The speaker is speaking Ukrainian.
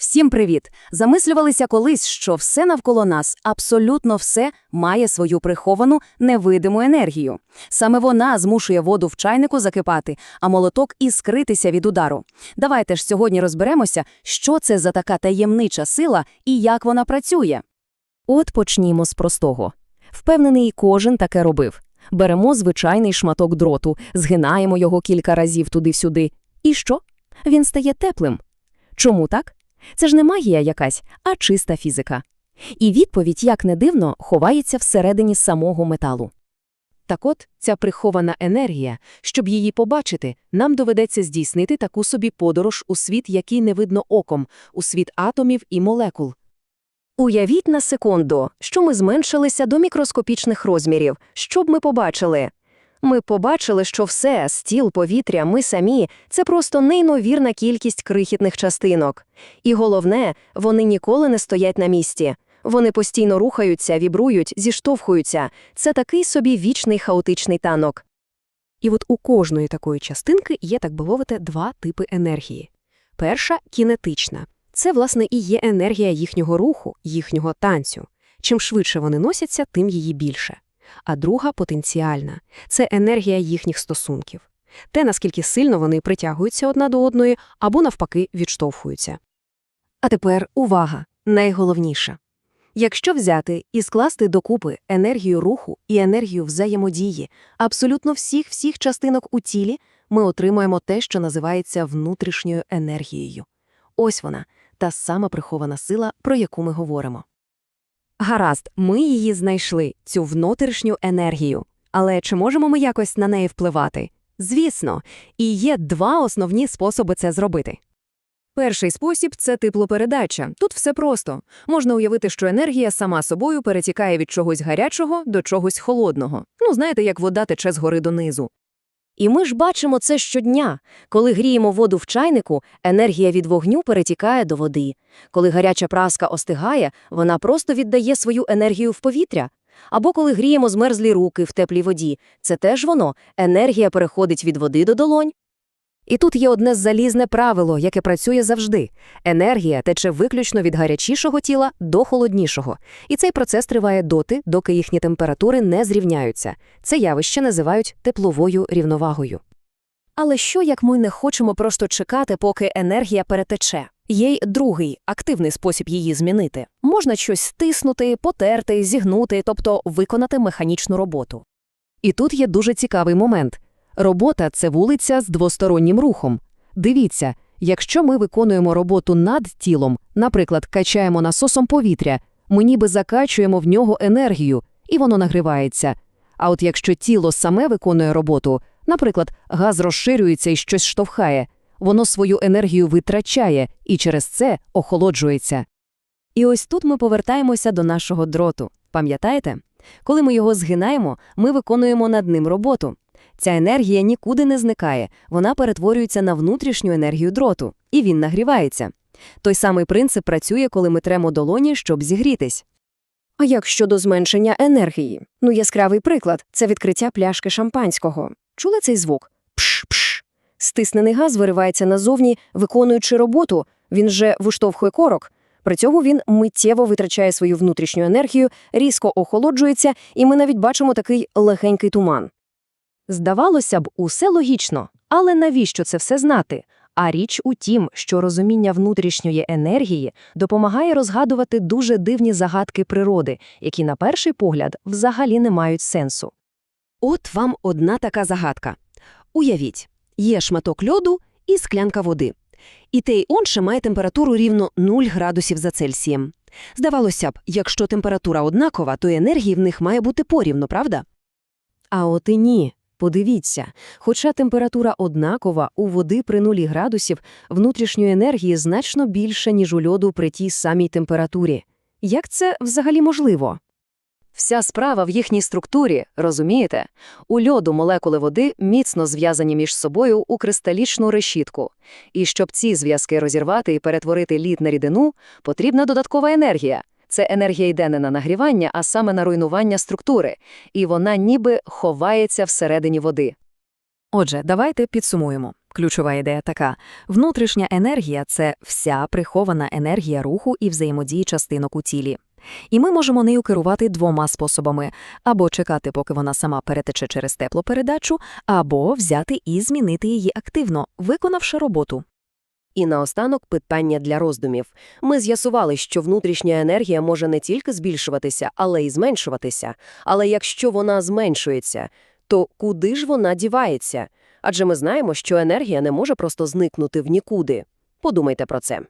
Всім привіт! Замислювалися колись, що все навколо нас, абсолютно все, має свою приховану невидиму енергію. Саме вона змушує воду в чайнику закипати, а молоток іскритися від удару. Давайте ж сьогодні розберемося, що це за така таємнича сила і як вона працює. От почнімо з простого. Впевнений, кожен таке робив. Беремо звичайний шматок дроту, згинаємо його кілька разів туди-сюди. І що? Він стає теплим. Чому так? Це ж не магія якась, а чиста фізика. І відповідь, як не дивно, ховається всередині самого металу. Так от, ця прихована енергія, щоб її побачити, нам доведеться здійснити таку собі подорож у світ, який не видно оком, у світ атомів і молекул. Уявіть на секунду, що ми зменшилися до мікроскопічних розмірів. Що б ми побачили? Ми побачили, що все, стіл, повітря, ми самі – це просто неймовірна кількість крихітних частинок. І головне, вони ніколи не стоять на місці. Вони постійно рухаються, вібрують, зіштовхуються. Це такий собі вічний хаотичний танок. І от у кожної такої частинки є, так би мовити, два типи енергії. Перша – кінетична. Це, власне, і є енергія їхнього руху, їхнього танцю. Чим швидше вони носяться, тим її більше. А друга – потенціальна. Це енергія їхніх стосунків. Те, наскільки сильно вони притягуються одна до одної або, навпаки, відштовхуються. А тепер увага, найголовніше. Якщо взяти і скласти докупи енергію руху і енергію взаємодії абсолютно всіх-всіх частинок у тілі, ми отримуємо те, що називається внутрішньою енергією. Ось вона, та сама прихована сила, про яку ми говоримо. Гаразд, ми її знайшли, цю внутрішню енергію. Але чи можемо ми якось на неї впливати? Звісно, і є два основні способи це зробити. Перший спосіб це теплопередача. Тут все просто. Можна уявити, що енергія сама собою перетікає від чогось гарячого до чогось холодного. Ну, знаєте, як вода тече згори донизу. І ми ж бачимо це щодня. Коли гріємо воду в чайнику, енергія від вогню перетікає до води. Коли гаряча праска остигає, вона просто віддає свою енергію в повітря. Або коли гріємо змерзлі руки в теплій воді, це теж воно, енергія переходить від води до долонь. І тут є одне залізне правило, яке працює завжди. Енергія тече виключно від гарячішого тіла до холоднішого. І цей процес триває доти, доки їхні температури не зрівняються. Це явище називають тепловою рівновагою. Але що, як ми не хочемо просто чекати, поки енергія перетече? Є й другий, активний спосіб її змінити. Можна щось стиснути, потерти, зігнути, тобто виконати механічну роботу. І тут є дуже цікавий момент. Робота – це вулиця з двостороннім рухом. Дивіться, якщо ми виконуємо роботу над тілом, наприклад, качаємо насосом повітря, ми ніби закачуємо в нього енергію, і воно нагрівається. А от якщо тіло саме виконує роботу, наприклад, газ розширюється і щось штовхає, воно свою енергію витрачає і через це охолоджується. І ось тут ми повертаємося до нашого дроту. Пам'ятаєте? Коли ми його згинаємо, ми виконуємо над ним роботу. Ця енергія нікуди не зникає, вона перетворюється на внутрішню енергію дроту, і він нагрівається. Той самий принцип працює, коли ми тремо долоні, щоб зігрітись. А як щодо зменшення енергії? Ну, яскравий приклад це відкриття пляшки шампанського. Чули цей звук? Пш-пш. Стиснений газ виривається назовні, виконуючи роботу, він же виштовхує корок. При цьому він миттєво витрачає свою внутрішню енергію, різко охолоджується, і ми навіть бачимо такий легенький туман. Здавалося б, усе логічно, але навіщо це все знати? А річ у тім, що розуміння внутрішньої енергії допомагає розгадувати дуже дивні загадки природи, які на перший погляд взагалі не мають сенсу. От вам одна така загадка. Уявіть, є шматок льоду і склянка води. І те й інше має температуру рівно 0 градусів за Цельсієм. Здавалося б, якщо температура однакова, то енергії в них має бути порівно, правда? А от і ні. Подивіться, хоча температура однакова, у води при нулі градусів внутрішньої енергії значно більше, ніж у льоду при тій самій температурі. Як це взагалі можливо? Вся справа в їхній структурі, розумієте? У льоду молекули води міцно зв'язані між собою у кристалічну решітку. І щоб ці зв'язки розірвати і перетворити лід на рідину, потрібна додаткова енергія. Це енергія йде не на нагрівання, а саме на руйнування структури, і вона ніби ховається всередині води. Отже, давайте підсумуємо. Ключова ідея така. Внутрішня енергія – це вся прихована енергія руху і взаємодії частинок у тілі. І ми можемо нею керувати двома способами – або чекати, поки вона сама перетече через теплопередачу, або взяти і змінити її активно, виконавши роботу. І наостанок питання для роздумів. Ми з'ясували, що внутрішня енергія може не тільки збільшуватися, але й зменшуватися. Але якщо вона зменшується, то куди ж вона дівається? Адже ми знаємо, що енергія не може просто зникнути в нікуди. Подумайте про це.